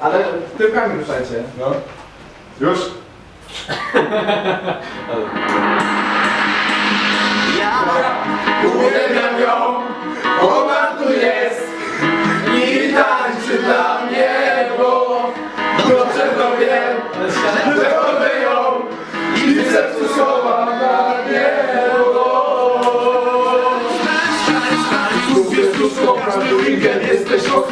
Ale tyłkami ruszajcie. No. Już? Ją,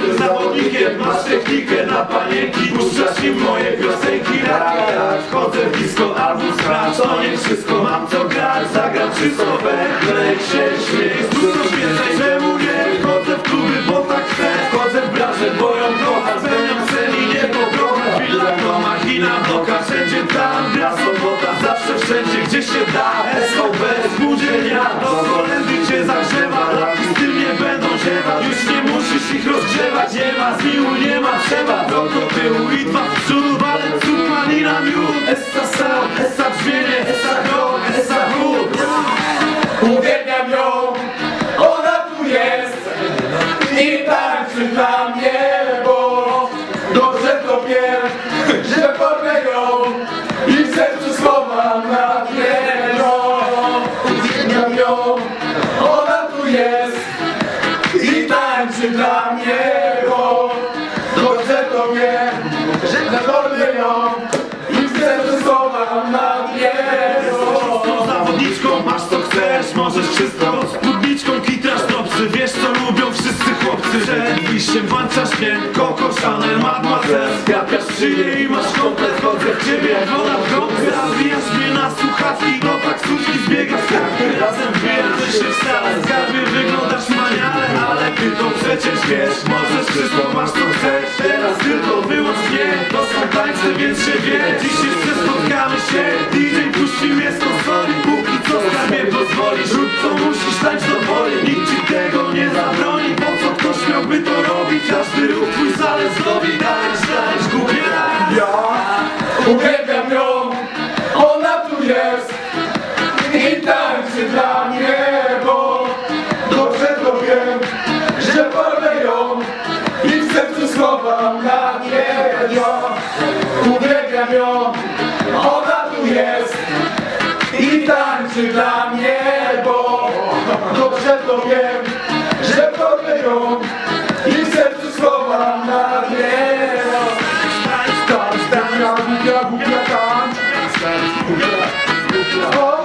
Jesteś ostrym zawodnikiem Masz technikę na panienki Puszczasz im moje piosenki. Rak, rak, chodzę w disco albo scratch To nie wszystko, mam co grać Zagram wszystko, węglej się śmiech Dużo więcej, czemu nie? Chodzę w kluby, bo tak chcę. Chodzę w branżę, bo ją kocham Spełniam sen i niebo trochę Willa to machina, bloka Wszędzie tam, gra sobota Zawsze wszędzie, gdzie się da. SOB, spółdzielnia Do i tańczy dla mnie, bo dobrze to wiem, że porwę ją i sercu schowam na niego. Zawodniczką masz co chcesz, możesz wszystko. Spódniczką kitrasz topsy, wiesz co lubią wszyscy chłopcy. Przed wyjściem włączasz mnie, Coco Chanel, Mademoiselle. Skrapiasz szyję i masz komplet, chodzę w ciebie. Jak są tańce, więc się wie. Dziś jeszcze spotkamy się, DJ puści mnie z konsoli. Póki co skarbie pozwolisz, rób co musisz, tańcz do woli. Nikt ci tego nie zabroni, po co ktoś miałby to robić? Każdy ruch twój zależnowi, tańcz, tańcz, głupie Ja uwielbiam ją, ona tu jest. I tańczy dla mnie, dobrze to wiem, że porwę ją i w sercu schowam na. Ją, ona tu jest i tańczy dla mnie, bo dobrze to wiem, że porwę ją i w sercu schowam na niego. tańcz, tańcz, tańcz Głupia, głupia, głupia tańcz.